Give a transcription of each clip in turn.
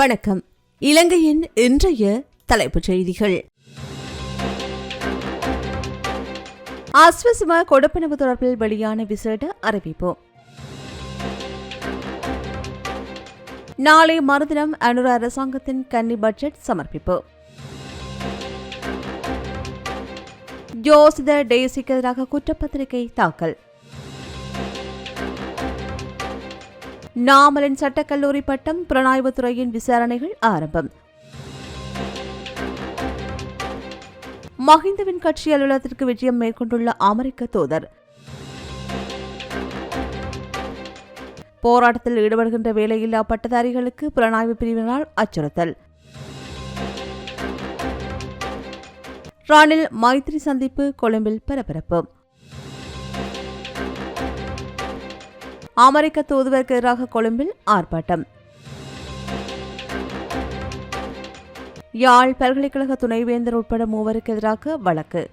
வணக்கம். இலங்கையின் இன்றைய தலைப்புச் செய்திகள். ஆஸ்வசும கொடுப்பனவு தொடர்பில் வெளியான விசேட அறிவிப்பு. நாளை மறுதினம் அனுர அரசாங்கத்தின் கன்னி பட்ஜெட் சமர்ப்பிப்பு. ஜோசித டேசிக்கு எதிராக குற்றப்பத்திரிகை தாக்கல். நாமலின் சட்டக்கல்லூரி பட்டம் புலனாய்வுத்துறையின் விசாரணைகள் ஆரம்பம். மஹிந்தவின் கட்சி அலுவலகத்திற்கு விஜயம் மேற்கொண்டுள்ள அமெரிக்க தூதர். போராட்டத்தில் ஈடுபடுகின்ற வேலையில்லா பட்டதாரிகளுக்கு புலனாய்வு பிரிவினால் அச்சுறுத்தல். ராணில் மைத்ரி சந்திப்பு கொழும்பில் பரபரப்பு. அமெரிக்க தூதுவருக்கு எதிராக கொழும்பில் ஆர்ப்பாட்டம். யாழ் பல்கலைக்கழக துணைவேந்தர் உட்பட மூவருக்கு எதிராக வழக்கு.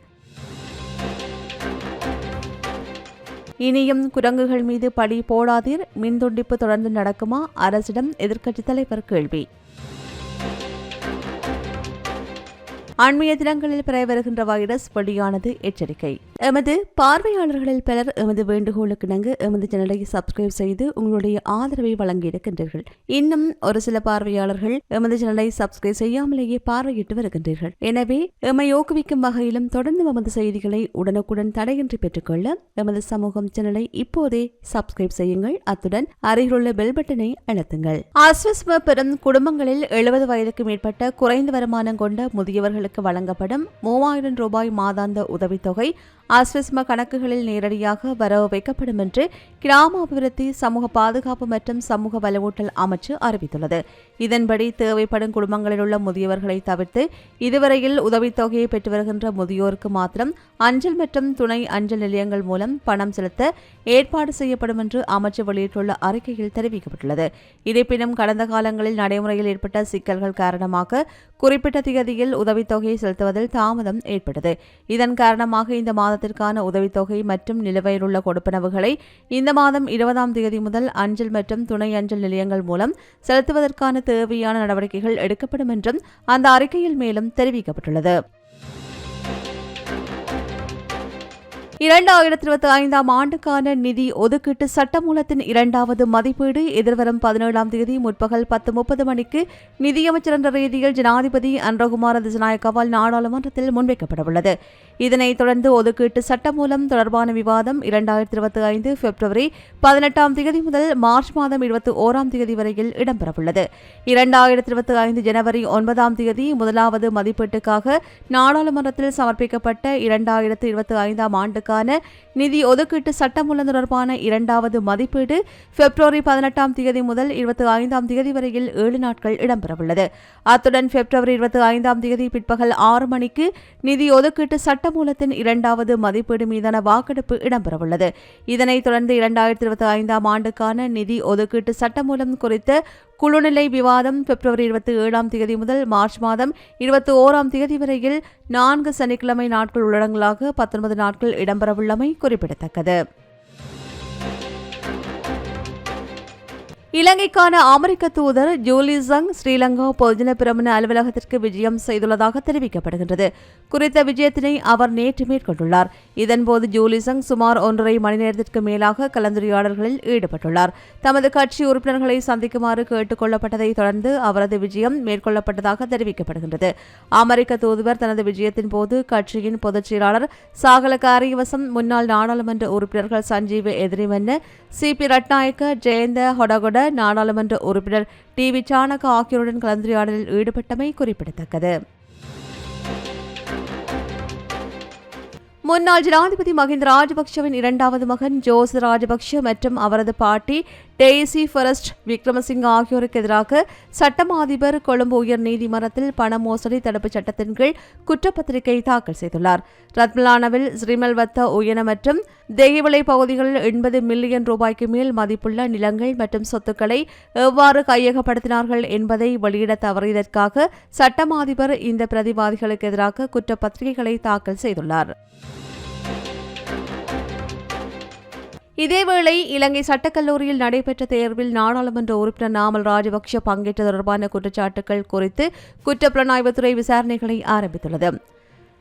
இனியும் குரங்குகள் மீது படி போடாதீர். மின்துண்டிப்பு தொடர்ந்து நடக்குமா? அரசிடம் எதிர்க்கட்சித் தலைவர் கேள்வி. அண்மைய தினங்களில் பரவி வருகின்ற வைரஸ் வெளியானது எச்சரிக்கை. எமது பார்வையாளர்களில் பலர் எமது வேண்டுகோளுக்கு இணங்க எமது சேனலை சப்ஸ்கிரைப் செய்து உங்களுடைய ஆதரவை வழங்கியிருக்கின்றீர்கள் இன்னும் ஒரு சில பார்வையாளர்கள் எமது சேனலை சப்ஸ்கிரைப் செய்யாமலேயே பார்வையிட்டு வருகின்றீர்கள். எனவே எம்மை ஊக்குவிக்கும் வகையிலும் தொடர்ந்து எமது செய்திகளை உடனுக்குடன் தடையின்றி பெற்றுக்கொள்ள எமது சமூகம் சேனலை இப்போதே சப்ஸ்கிரைப் செய்யுங்கள். அத்துடன் அருகிலுள்ள பெல் பட்டனை அழுத்துங்கள். அஸ்வஸ்ம பெறும் குடும்பங்களில் எழுபது வயதுக்கு மேற்பட்ட குறைந்த வருமானம் கொண்ட முதியவர்களுக்கு வழங்கப்படும் மூவாயிரம் ரூபாய் மாதாந்த உதவித்தொகை அஸ்வஸ்ம கணக்குகளில் நேரடியாக வரவு வைக்கப்படும் என்று கிராம அபிவிருத்தி சமூக பாதுகாப்பு மற்றும் சமூக வலுவூட்டல் அமைச்சு அறிவித்துள்ளது. இதன்படி தேவைப்படும் குடும்பங்களில் உள்ள முதியவர்களை தவிர்த்து இதுவரையில் உதவித்தொகையை பெற்று வருகின்ற முதியோருக்கு மாத்திரம் அஞ்சல் மற்றும் துணை அஞ்சல் நிலையங்கள் மூலம் பணம் செலுத்த ஏற்பாடு செய்யப்படும் என்று அமைச்சு வெளியிட்டுள்ள அறிக்கையில் தெரிவிக்கப்பட்டுள்ளது. இருப்பினும் கடந்த காலங்களில் நடைமுறையில் ஏற்பட்ட சிக்கல்கள் காரணமாக குறிப்பிட்ட திகதியில் உதவித்தொகையை செலுத்துவதில் தாமதம் ஏற்பட்டது. இதன் காரணமாக இந்த மாத மாதத்திற்கான உதவித்தொகை மற்றும் நிலுவையில் உள்ள கொடுப்பனவுகளை இந்த மாதம் இருபதாம் தேதி முதல் அஞ்சல் மற்றும் துணை அஞ்சல் நிலையங்கள் மூலம் செலுத்துவதற்கான தேவையான நடவடிக்கைகள் எடுக்கப்படும் என்றும் அந்த அறிக்கையில் மேலும் தெரிவிக்கப்பட்டுள்ளது. இரண்டாயிரத்தி இருபத்தி ஐந்தாம் ஆண்டுக்கான நிதி ஒதுக்கீட்டு சட்டமூலத்தின் இரண்டாவது மதிப்பீடு எதிர்வரும் பதினேழாம் தேதி முற்பகல் பத்து முப்பது மணிக்கு நிதியமைச்சர் என்ற ரீதியில் ஜனாதிபதி அன்றகுமார திசநாயக்கவால் நாடாளுமன்றத்தில் முன்வைக்கப்படவுள்ளது. இதனைத் தொடர்ந்து ஒதுக்கீட்டு சட்டமூலம் தொடர்பான விவாதம் இரண்டாயிரத்தி இருபத்தி ஐந்து பிப்ரவரி பதினெட்டாம் தேதி முதல் மார்ச் மாதம் இருபத்தி ஓராம் தேதி வரையில் இடம்பெறவுள்ளது. இரண்டாயிரத்தி இருபத்தி ஐந்து ஜனவரி ஒன்பதாம் தேதி முதலாவது மதிப்பீட்டுக்காக நாடாளுமன்றத்தில் சமர்ப்பிக்கப்பட்ட இரண்டாயிரத்து இருபத்தி ஐந்தாம் ஆண்டுக்கான நிதி ஒதுக்கீட்டு சட்டமூலம் தொடர்பான இரண்டாவது மதிப்பீடு பிப்ரவரி பதினெட்டாம் தேதி முதல் இருபத்தி ஐந்தாம் தேதி வரையில் ஏழு நாட்கள் இடம்பெறவுள்ளது. அத்துடன் பிப்ரவரி இருபத்தி ஐந்தாம் தேதி பிற்பகல் ஆறு மணிக்கு நிதி ஒதுக்கீட்டு சட்ட சட்டமூலத்தின் இரண்டாவது மதிப்பீடு மீதான வாக்கெடுப்பு இடம்பெறவுள்ளது. இதனைத் தொடர்ந்து இரண்டாயிரத்தி இருபத்தி ஐந்தாம் ஆண்டுக்கான நிதி ஒதுக்கீட்டு சட்டமூலம் குறித்த குழுநிலை விவாதம் பிப்ரவரி இருபத்தி ஏழாம் தேதி முதல் மார்ச் மாதம் இருபத்தி ஓராம் தேதி வரையில் நான்கு சனிக்கிழமை நாட்கள் உள்ளடங்களாக பத்தொன்பது நாட்கள் இடம்பெறவுள்ளமை குறிப்பிடத்தக்கது. இலங்கைக்கான அமெரிக்க தூதர் ஜூலிசங் ஸ்ரீலங்கா பொதுஜன பிரமண அலுவலகத்திற்கு விஜயம் செய்துள்ளதாக தெரிவிக்கப்படுகின்றது. குறித்த விஜயத்தினை அவர் நேற்று மேற்கொண்டுள்ளார். இதன்போது ஜூலிசங் சுமார் ஒன்றரை மணி நேரத்திற்கு மேலாக கலந்துரையாடல்களில் ஈடுபட்டுள்ளார். தமது கட்சி உறுப்பினர்களை சந்திக்குமாறு கேட்டுக் கொள்ளப்பட்டதை தொடர்ந்து அவரது விஜயம் மேற்கொள்ளப்பட்டதாக தெரிவிக்கப்படுகின்றது. அமெரிக்க தூதுவர் தனது விஜயத்தின் போது கட்சியின் பொதுச் செயலாளர் சாகல காரியவசம் முன்னாள் நாடாளுமன்ற உறுப்பினர்கள் சஞ்சீவ எதிரிவண்ண சி பி ரட்நாயக்க ஜெயந்த ஹொடகொட நாடாளுமன்ற உறுப்பினர் டி வி சாணக ஆகியோருடன் கலந்துரையாடலில் ஈடுபட்டமை குறிப்பிடத்தக்கது. முன்னாள் ஜனாதிபதி மஹிந்த ராஜபக்ஷவின் இரண்டாவது மகன் ஜோஸ் ராஜபக்ஷ மற்றும் அவரது பாட்டி டெய்சி ஃபரஸ்ட் விக்ரமசிங்க ஆகியோருக்கு எதிராக சட்டமா அதிபர் கொழும்பு உயர் நீதிமன்றத்தில் பண மோசடி தடுப்புச் சட்டத்தின் கீழ் குற்றப்பத்திரிகை தாக்கல் செய்துள்ளார். ரத்மலானவில் ஸ்ரீமல்வத்த உயன மற்றும் தேகிவிளை பகுதிகளில் எண்பது மில்லியன் ரூபாய்க்கு மேல் மதிப்புள்ள நிலங்கள் மற்றும் சொத்துக்களை எவ்வாறு கையகப்படுத்தினார்கள் என்பதை வெளியிட தவறியதற்காக சட்டமாதிபர் இந்த பிரதிவாதிகளுக்கு எதிராக குற்றப்பத்திரிகைகளை தாக்கல் செய்துள்ளார். இதேவேளை இலங்கை சட்டக்கல்லூரியில் நடைபெற்ற தேர்வில் நாடாளுமன்ற உறுப்பினர் நாமல் ராஜபக்ஷ பங்கேற்ற தொடர்பான குற்றச்சாட்டுகள் குறித்து குற்றப்புலனாய்வுத்துறை விசாரணைகளை ஆரம்பித்துள்ளது.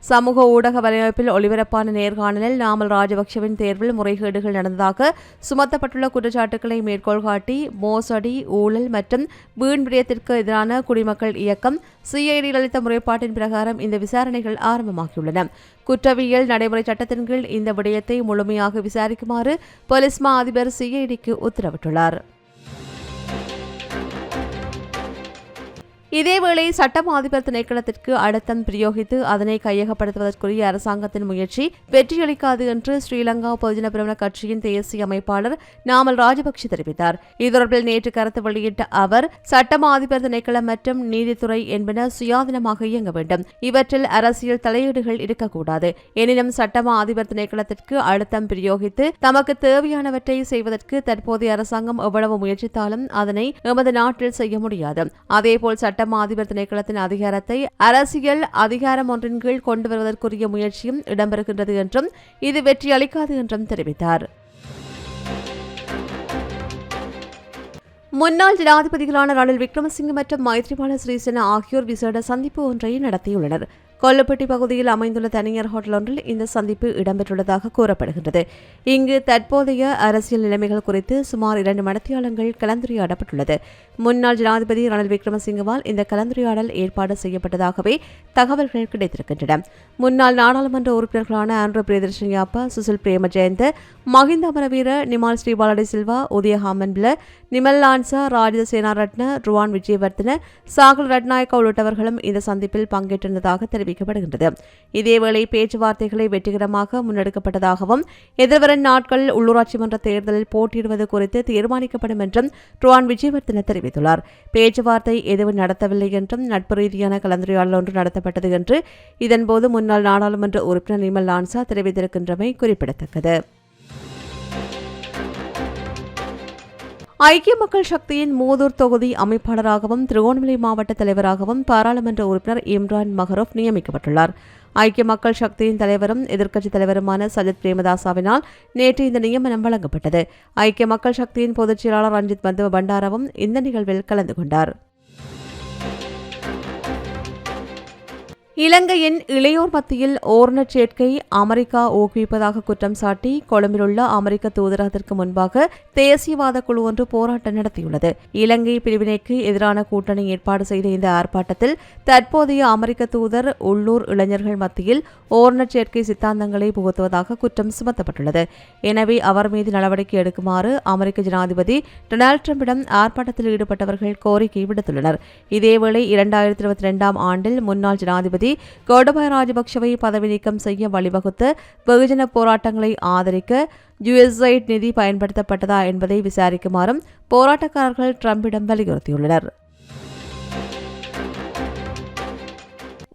சமூக ஊடக வலையமைப்பில் ஒளிபரப்பான நேர்காணலில் நாமல் ராஜபக்சவின் தேர்வில் முறைகேடுகள் நடந்ததாக சுமத்தப்பட்டுள்ள குற்றச்சாட்டுகளை மேற்கோள் காட்டி மோசடி ஊழல் மற்றும் வீண் விடயத்திற்கு எதிரான குடிமக்கள் இயக்கம் சிஐடி அளித்த முறைப்பாட்டின் பிரகாரம் இந்த விசாரணைகள் ஆரம்பமாகியுள்ளன. குற்றவியல் நடைமுறை சட்டத்தின் கீழ் இந்த விடயத்தை முழுமையாக விசாரிக்குமாறு போலீஸ் மா அதிபர் சிஐடிக்கு உத்தரவிட்டுள்ளார். இதேவேளை சட்டம் அதிபர் திணைக்களத்திற்கு அழுத்தம் பிரயோகித்து அதனை கையகப்படுத்துவதற்குரிய அரசாங்கத்தின் முயற்சி வெற்றியளிக்காது என்று ஸ்ரீலங்கா பொதுஜன பிரமண கட்சியின் தேசிய அமைப்பாளர் நாமல் ராஜபக்ஷ தெரிவித்தார். இது தொடர்பில் நேற்று கருத்து வெளியிட்ட அவர் சட்டம் அதிபர் திணைக்களம் மற்றும் நீதித்துறை என்பன சுயாதீனமாக இயங்க வேண்டும். இவற்றில் அரசியல் தலையீடுகள் இருக்கக்கூடாது. எனினும் சட்டமா அதிபர் திணைக்களத்திற்கு அழுத்தம் பிரயோகித்து தமக்கு தேவையானவற்றை செய்வதற்கு தற்போதைய அரசாங்கம் எவ்வளவு முயற்சித்தாலும் அதனை எமது நாட்டில் செய்ய முடியாது. அதேபோல் சட்ட சட்டம் அதிபர் திணைக்களத்தின் அதிகாரத்தை அரசியல் அதிகாரம் ஒன்றின் கீழ் கொண்டு வருவதற்குரிய முயற்சியும் இடம்பெறுகின்றது என்றும் இது வெற்றி அளிக்காது என்றும் தெரிவித்தார். முன்னாள் ஜனாதிபதிகளான ரணில் விக்ரமசிங்க மற்றும் மைத்ரிபால சிறிசேன ஆகியோர் விசேட சந்திப்பு ஒன்றை நடத்தியுள்ளனர். கொல்லப்பட்டி பகுதியில் அமைந்துள்ள தனியார் ஹோட்டல் ஒன்றில் இந்த சந்திப்பு இடம்பெற்றுள்ளதாக கூறப்படுகின்றது. இங்கு தற்போதைய அரசியல் நிலைமைகள் குறித்து சுமார் இரண்டு மடத்தியாளங்கள் கலந்துரையாடப்பட்டுள்ளது. முன்னாள் ஜனாதிபதி ரணில் விக்ரமசிங்கவால் இந்த கலந்துரையாடல் ஏற்பாடு செய்யப்பட்டதாகவே தகவல்கள் கிடைத்திருக்கின்றன. முன்னாள் நாடாளுமன்ற உறுப்பினர்களான ஆண்ட்ரோ பிரியதர்ஷன் யாப்பா சுசில் பிரேம ஜெயந்த மஹிந்த அமரவீர நிமால் ஸ்ரீபாலடி சில்வா உதயஹாமன் ஹாமன்பில நிமல் லான்சா ராஜித சேனாரட்ன ருவான் விஜயவர்தன சாகல் ரட்நாயக்கா உள்ளிட்டவர்களும் இந்த சந்திப்பில் பங்கேற்றிருந்ததாக தெரிவித்தார் தெரிவிக்கப்படுகின்றது. இதேவேளை பேச்சுவார்த்தைகளை வெற்றிகரமாக முன்னெடுக்கப்பட்டதாகவும் எதிர்வரும் நாட்களில் உள்ளூராட்சி மன்ற தேர்தலில் போட்டியிடுவது குறித்து தீர்மானிக்கப்படும் என்றும் ருவான் விஜயவர்தன தெரிவித்துள்ளார். பேச்சுவார்த்தை எதுவும் நடத்தவில்லை என்றும் நட்பு ரீதியான கலந்துரையாடல் ஒன்று நடத்தப்பட்டது என்று இதன்போது முன்னாள் நாடாளுமன்ற உறுப்பினர் நிமல் லான்சா தெரிவித்திருக்கின்றமை குறிப்பிடத்தக்கது. ஐக்கிய மக்கள் சக்தியின் மூதூர் தொகுதி அமைப்பாளராகவும் திருகோணமலை மாவட்ட தலைவராகவும் பாராளுமன்ற உறுப்பினர் இம்ரான் மஹரோப் நியமிக்கப்பட்டுள்ளார். ஐக்கிய மக்கள் சக்தியின் தலைவரும் எதிர்க்கட்சித் தலைவருமான சஜித் பிரேமதாசாவினால் நேற்று இந்த நியமனம் வழங்கப்பட்டது. ஐக்கிய மக்கள் சக்தியின் பொதுச் செயலாளர் ரஞ்சித் பந்துவ பண்டாரவும் இந்த நிகழ்வில் கலந்து கொண்டார். இலங்கையின் இளையோர் மத்தியில் ஓர்ண சேர்க்கை அமெரிக்கா ஊக்குவிப்பதாக குற்றம் சாட்டி கொழும்பிலுள்ள அமெரிக்க தூதரகத்திற்கு முன்பாக தேசியவாத குழு ஒன்று போராட்டம் நடத்தியுள்ளது. இலங்கை பிரிவினைக்கு எதிரான கூட்டணி ஏற்பாடு செய்த இந்த ஆர்ப்பாட்டத்தில் தற்போதைய அமெரிக்க தூதர் உள்ளூர் இளைஞர்கள் மத்தியில் ஓர்ண சேர்க்கை சித்தாந்தங்களை புகுத்துவதாக குற்றம் சுமத்தப்பட்டுள்ளது. எனவே அவர் மீது நடவடிக்கை எடுக்குமாறு அமெரிக்க ஜனாதிபதி டொனால்டு டிரம்பிடம் ஆர்ப்பாட்டத்தில் ஈடுபட்டவர்கள் கோரிக்கை விடுத்துள்ளனர். இதேவேளை இரண்டாயிரத்தி இருபத்தி இரண்டாம் ஆண்டில் முன்னாள் ஜனாதிபதி நீதிபதி கோடபாய ராஜபக்சவை பதவி நீக்கம் செய்ய வழிவகுத்து வெகுஜன போராட்டங்களை ஆதரிக்க யுஎஸ்ஐட் நிதி பயன்படுத்தப்பட்டதா என்பதை விசாரிக்குமாறும் போராட்டக்காரர்கள் டிரம்பிடம் வலியுறுத்தியுள்ளனர்.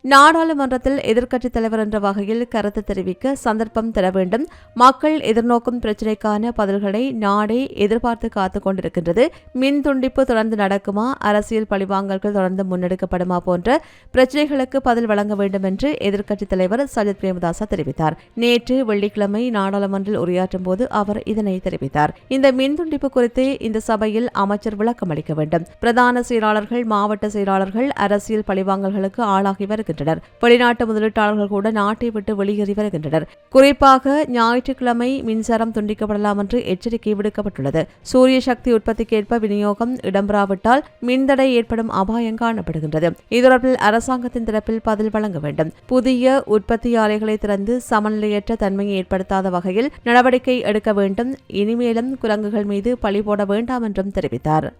நாடாளுமன்றத்தில் எதிர்க்கட்சித் தலைவர் என்ற வகையில் கருத்து தெரிவிக்க சந்தர்ப்பம் தர வேண்டும். மக்கள் எதிர்நோக்கும் பிரச்சினைக்கான பதில்களை நாடே எதிர்பார்த்து காத்துக் கொண்டிருக்கின்றது. மின் துண்டிப்பு தொடர்ந்து நடக்குமா? அரசியல் பழிவாங்கல்கள் தொடர்ந்து முன்னெடுக்கப்படுமா போன்ற பிரச்சினைகளுக்கு பதில் வழங்க வேண்டும் என்று எதிர்க்கட்சித் தலைவர் சஜித் பிரேமதாசா தெரிவித்தார். நேற்று வெள்ளிக்கிழமை நாடாளுமன்றில் உரையாற்றும் போது அவர் இதனை தெரிவித்தார். இந்த மின் துண்டிப்பு குறித்து இந்த சபையில் அமைச்சர் விளக்கம் அளிக்க வேண்டும். பிரதான செயலாளர்கள் மாவட்ட செயலாளர்கள் அரசியல் பழிவாங்கல்களுக்கு ஆளாகி வருகின்றனர். வருகின்றனர். வெளிநாட்டு முதலீட்டாளர்கள் கூட நாட்டை விட்டு வெளியேறி வருகின்றனர். குறிப்பாக ஞாயிற்றுக்கிழமை மின்சாரம் துண்டிக்கப்படலாம் என்று எச்சரிக்கை விடுக்கப்பட்டுள்ளது. சூரிய சக்தி உற்பத்திக்கேற்ப விநியோகம் இடம்பெறாவிட்டால் மின்தடை ஏற்படும் அபாயம் காணப்படுகின்றது. இது அரசாங்கத்தின் தரப்பில் பதில் வழங்க வேண்டும். புதிய உற்பத்தி ஆலைகளை திறந்து சமநிலையற்ற தன்மையை ஏற்படுத்தாத வகையில் நடவடிக்கை எடுக்க வேண்டும். இனிமேலும் குரங்குகள் மீது பழி போட வேண்டாம் என்றும் தெரிவித்தார்.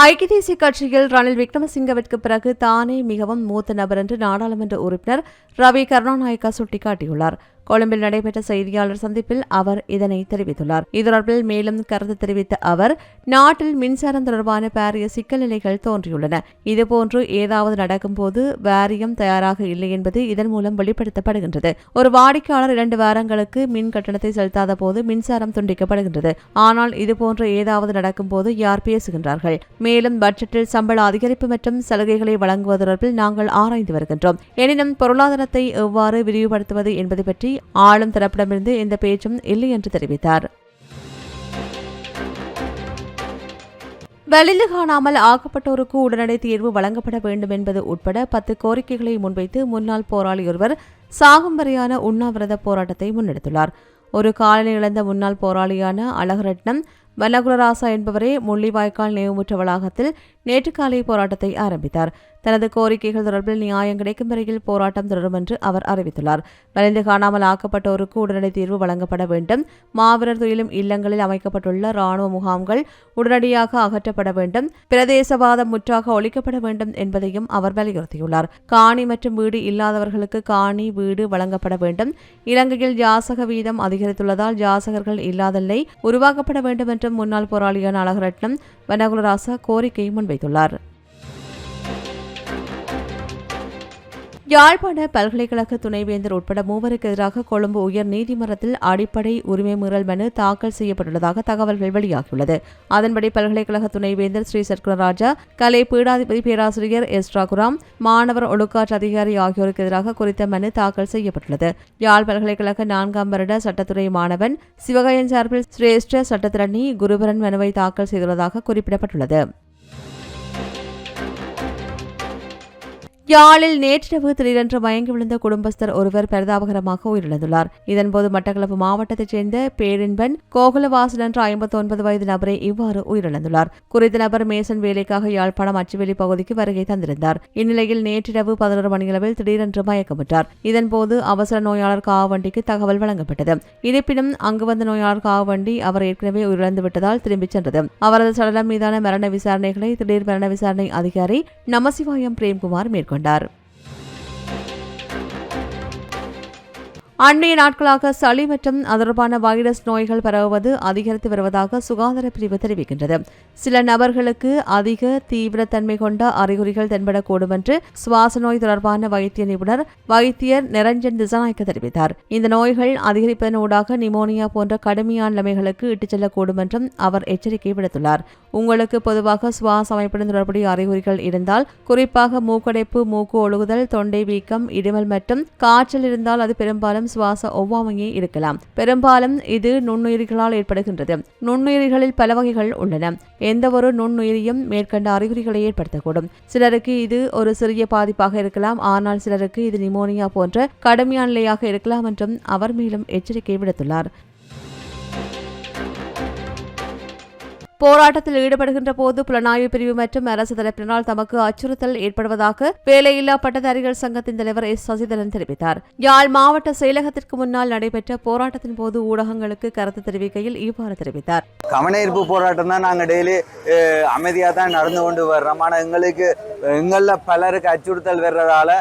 ஐக்கிய தேசிய கட்சியில் ரணில் விக்ரமசிங்கவிற்கு பிறகு தானே மிகவும் மூத்த நபர் என்று நாடாளுமன்ற உறுப்பினர் ரவி கருணாநாயக்கா சுட்டிக்காட்டியுள்ளார். கொழும்பில் நடைபெற்ற செய்தியாளர் சந்திப்பில் அவர் இதனை தெரிவித்துள்ளார். இதொடர்பில் மேலும் கருத்து தெரிவித்த அவர் நாட்டில் மின்சாரம் தொடர்பான பாரிய சிக்கல் நிலைகள் தோன்றியுள்ளன. இதுபோன்று ஏதாவது நடக்கும்போது வாரியம் தயாராக இல்லை என்பது இதன் மூலம் வெளிப்படுத்தப்படுகின்றது. ஒரு வாடிக்கையாளர் இரண்டு வாரங்களுக்கு மின் கட்டணத்தை செலுத்தாத போது மின்சாரம் துண்டிக்கப்படுகின்றது. ஆனால் இதுபோன்று ஏதாவது நடக்கும்போது யார் பேசுகின்றார்கள்? மேலும் பட்ஜெட்டில் சம்பள அதிகரிப்பு மற்றும் சலுகைகளை வழங்குவது தொடர்பில் நாங்கள் ஆராய்ந்து வருகின்றோம். எனினும் பொருளாதாரத்தை எவ்வாறு விரிவுபடுத்துவது என்பது பற்றி ஆளும் தரப்பிடமிருந்து எந்த பேச்சும் இல்லை என்று தெரிவித்தார். வெளியில் காணாமல் ஆக்கப்பட்டோருக்கு உடனடி தீர்வு வழங்கப்பட வேண்டும் என்பது உட்பட பத்து கோரிக்கைகளை முன்வைத்து முன்னாள் போராளி ஒருவர் சாகும் வரையான உண்ணாவிரத போராட்டத்தை முன்னெடுத்துள்ளார். ஒரு காலனி இழந்த முன்னாள் போராளியான அழகரட்னம் வல்லகுலராசா என்பவரே முள்ளிவாய்க்கால் நினைவுமுற்ற வளாகத்தில் நேற்று காலை போராட்டத்தை ஆரம்பித்தார். தனது கோரிக்கைகள் தொடர்பில் நியாயம் கிடைக்கும் வரையில் போராட்டம் தொடரும் என்று அவர் அறிவித்துள்ளார். வலிந்து காணாமல் ஆக்கப்பட்டோருக்கு உடனடி தீர்வு வழங்கப்பட வேண்டும். மாவீரர் துயிலும் இல்லங்களில் அமைக்கப்பட்டுள்ள ராணுவ முகாம்கள் உடனடியாக அகற்றப்பட வேண்டும். பிரதேசவாதம் முற்றாக ஒழிக்கப்பட வேண்டும் என்பதையும் அவர் வலியுறுத்தியுள்ளார். காணி மற்றும் வீடு இல்லாதவர்களுக்கு காணி வீடு வழங்கப்பட வேண்டும். இலங்கையில் ஜாசக வீதம் அதிகரித்துள்ளதால் ஜாசகர்கள் இல்லாதல்லை உருவாக்கப்பட வேண்டும் என்றும் முன்னாள் போராளியான அழகரட்னம் வனகுலராசா கோரிக்கை முன்வைத்துள்ளார். யாழ்ப்பாண பல்கலைக்கழக துணைவேந்தர் உட்பட மூவருக்கு எதிராக கொழும்பு உயர் நீதிமன்றத்தில் அடிப்படை உரிமை மீறல் மனு தாக்கல் செய்யப்பட்டுள்ளதாக தகவல்கள் வெளியாகியுள்ளது. அதன்படி பல்கலைக்கழக துணைவேந்தர் ஸ்ரீ சர்க்குணராஜா கலை பீடாதிபதி பேராசிரியர் எஸ். ராகுராம் மாணவர் ஒழுக்காற்று அதிகாரி ஆகியோருக்கு எதிராக குறித்த மனு தாக்கல் செய்யப்பட்டுள்ளது. யாழ் பல்கலைக்கழக நான்காம் வருட சட்டத்துறை மாணவன் சிவகயன் சார்பில் சிரேஷ்ட சட்டத்திரணி குருபரன் மனுவை தாக்கல் செய்துள்ளதாக குறிப்பிடப்பட்டுள்ளது. யாழில் நேற்றிரவு திடீரென்று மயங்கி விழுந்த குடும்பஸ்தர் ஒருவர் பரிதாபகரமாக உயிரிழந்துள்ளார். இதன்போது மட்டக்களப்பு மாவட்டத்தைச் சேர்ந்த பேரின்பன் கோகுலவாசன் என்ற ஐம்பத்தி ஒன்பது வயது நபரை இவ்வாறு உயிரிழந்துள்ளார். குறித்த நபர் மேசன் வேலைக்காக யாழ்ப்பாணம் அச்சுவெளி பகுதிக்கு வருகை தந்திருந்தார். இந்நிலையில் நேற்றிரவு பதினோரு மணியளவில் திடீரென்று மயக்கமிட்டார் இதன்போது அவசர நோயாளர் காவண்டிக்கு தகவல் வழங்கப்பட்டது. இருப்பினும் அங்கு வந்த நோயாளர் காவண்டி அவர் ஏற்கனவே உயிரிழந்து விட்டதால் திரும்பிச் சென்றது. அவரது சடலம் மீதான மரண விசாரணைகளை திடீர் மரண விசாரணை அதிகாரி நமசிவாயம் பிரேம்குமார் மேற்கொண்டார். கொண்டார் அண்மைய நாட்களாக சளி மற்றும் தொடர்பான வைரஸ் நோய்கள் பரவுவது அதிகரித்து வருவதாக சுகாதார பிரிவு தெரிவிக்கின்றது. சில நபர்களுக்கு அதிக தீவிரத்தன்மை கொண்ட அறிகுறிகள் தென்படக்கூடும் என்று சுவாச நோய் தொடர்பான வைத்திய நிபுணர் வைத்தியர் நிரஞ்சன் திசநாயக்க தெரிவித்தார். இந்த நோய்கள் அதிகரிப்பதனூடாக நிமோனியா போன்ற கடுமையான நிலைமைகளுக்கு இட்டுச் செல்லக்கூடும் என்றும் அவர் எச்சரிக்கை விடுத்துள்ளார். உங்களுக்கு பொதுவாக சுவாச அமைப்புடன் தொடர்புடைய அறிகுறிகள் இருந்தால் குறிப்பாக மூக்கடைப்பு மூக்கு ஒழுகுதல் தொண்டை வீக்கம் இடிமல் மற்றும் காய்ச்சல் இருந்தால் அது பெரும்பாலும் சுவாச ஒவ்வாமையே இருக்கலாம். பெரும்பாலும் இது நுண்ணுயிரிகளால் ஏற்படுகின்றது. நுண்ணுயிரிகளில் பல வகைகள் உள்ளன. எந்த ஒரு நுண்ணுயிரியும் மேற்கண்ட அறிகுறிகளை ஏற்படுத்தக்கூடும். சிலருக்கு இது ஒரு சிறிய பாதிப்பாக இருக்கலாம். ஆனால் சிலருக்கு இது நிமோனியா போன்ற கடுமையான நிலையாக இருக்கலாம் என்றும் அவர் மேலும் எச்சரிக்கை விடுத்துள்ளார். போராட்டத்தில் ஈடுபடுகின்ற போது புலனாய்வு பிரிவு மற்றும் அரசு தரப்பினால் தமக்கு அச்சுறுத்தல் ஏற்படுவதாக வேலையில்லா பட்டதாரிகள் சங்கத்தின் தலைவர் எஸ். சசிதரன் தெரிவித்தார். யாழ் மாவட்ட செயலகத்திற்கு முன்னால் நடைபெற்ற போராட்டத்தின் போது ஊடகங்களுக்கு கருத்து தெரிவிக்கையில் இவ்வாறு தெரிவித்தார். கவனஈர்ப்பு போராட்டம் தான் நாங்கள் டெய்லி அமைதியாக தான் நடந்து கொண்டு வர்றோம். ஆனால் எங்களுக்கு எங்களில் பலருக்கு அச்சுறுத்தல் வர்றதால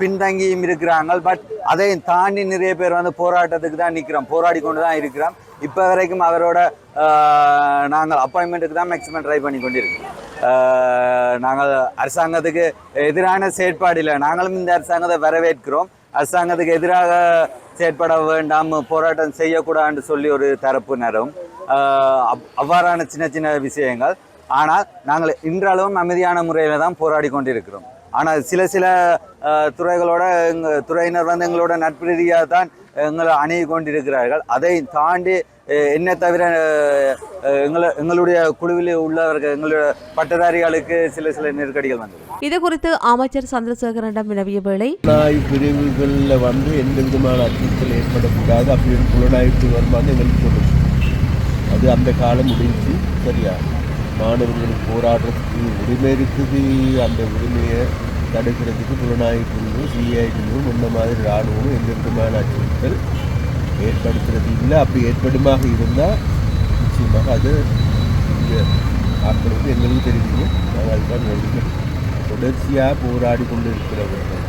பின்தங்கியும் இருக்கிறாங்க. பட் அதையும் தாண்டி நிறைய பேர் வந்து போராட்டத்துக்கு தான் நிற்கிறோம் போராடி கொண்டு தான் இருக்கிறோம். இப்போ வரைக்கும் அவரோட நாங்கள் அப்பாயின்மெண்ட்டுக்கு தான் மேக்ஸிமம் ட்ரை பண்ணி கொண்டிருக்கோம். நாங்கள் அரசாங்கத்துக்கு எதிரான செயற்பாடு இல்லை. நாங்களும் இந்த அரசாங்கத்தை வரவேற்கிறோம். அரசாங்கத்துக்கு எதிராக செயற்பட வேண்டாம் போராட்டம் செய்யக்கூடாதுன்னு சொல்லி ஒரு தரப்பினரும் ஆஹ் அவ்- அவ்வாறான சின்ன சின்ன விஷயங்கள். ஆனால் நாங்கள் இன்றளவும் அமைதியான முறையில் தான் போராடி கொண்டிருக்கிறோம். ஆனால் சில சில துறைகளோட எங்கள் துறையினர் வந்து எங்களோட நட்பு ரீதியாக தான் எங்களை அணுகி கொண்டிருக்கிறார்கள் அதை தாண்டி என்ன தவிர எங்களை எங்களுடைய குழுவில் உள்ளவர்கள் எங்களுடைய பட்டதாரிகளுக்கு சில சில நெருக்கடிகள் வந்தது. இது குறித்து அமைச்சர் சந்திரசேகரனிடம் வினவிய வேளை புலனாய்வு பிரிவுகளில் வந்து எந்த விதமான அச்சுறுத்தல் ஏற்படக்கூடாது. அப்படி ஒரு புலனாய்வு பிரிவு வருமானு எங்களுக்கு சொல்லுது அது அந்த காலம் முடிஞ்சு சரியா. மாணவர்களுக்கு போராடுறதுக்கு உரிமை இருக்குது. அந்த உரிமையை தடுக்கிறதுக்கு புலனாய்வு பிரிவு சிஐ பிரிவு முன்ன மாதிரி இராணுவம் எந்த விதமான அச்சுறுத்தல் ஏற்படுத்துறது இல்லை. அப்படி ஏற்படுமாக இருந்தால் நிச்சயமாக அது இங்கே ஆட்களுக்கு எங்களுக்கு தெரிவிங்க நாங்கள் அதுதான் வேண்டும் தொடர்ச்சியாக போராடி கொண்டு இருக்கிறவர்கள்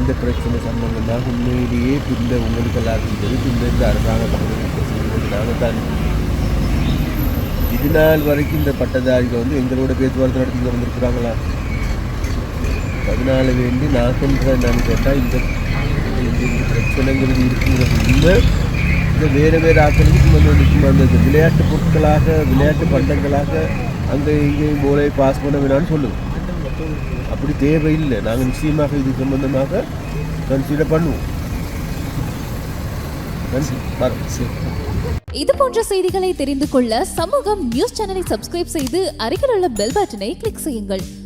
இந்த பிரச்சனை சம்பந்தமாக உண்மையிலேயே பிந்த உங்களுக்கு எல்லாருக்கும் தெரியும் பிந்த இந்த அரசாங்க பகுதிகளுக்கு செய்வது நாங்கள் தான். இது நாள் வரைக்கும் இந்த பட்டதாரிகள் வந்து எங்களோட பேச்சுவார்த்தை நடத்தி வந்திருக்கிறாங்களா? அதனால வேண்டி நான் சொல்கிறேன் என்னன்னு கேட்டால் இந்த இந்த இந்த பிரச்சனைங்கிறது இருக்குங்கிறது இல்லை. இந்த வேறு வேறு ஆட்களுக்கு சும்மா வந்து அந்த விளையாட்டு பொருட்களாக விளையாட்டு பண்டங்களாக அங்கே இங்கேயும் போலே பாஸ் பண்ண வேணாம்னு சொல்லுவோம் அப்படி தேவையில்லை. நாங்கள் நிச்சயமாக இது சம்பந்தமாக கன்சிடர் பண்ணுவோம். இது போன்ற செய்திகளை தெரிந்து கொள்ள சமூகம் நியூஸ் சேனலை சப்ஸ்கிரைப் செய்து அருகில் உள்ள பெல் பட்டனை கிளிக் செய்யுங்கள்.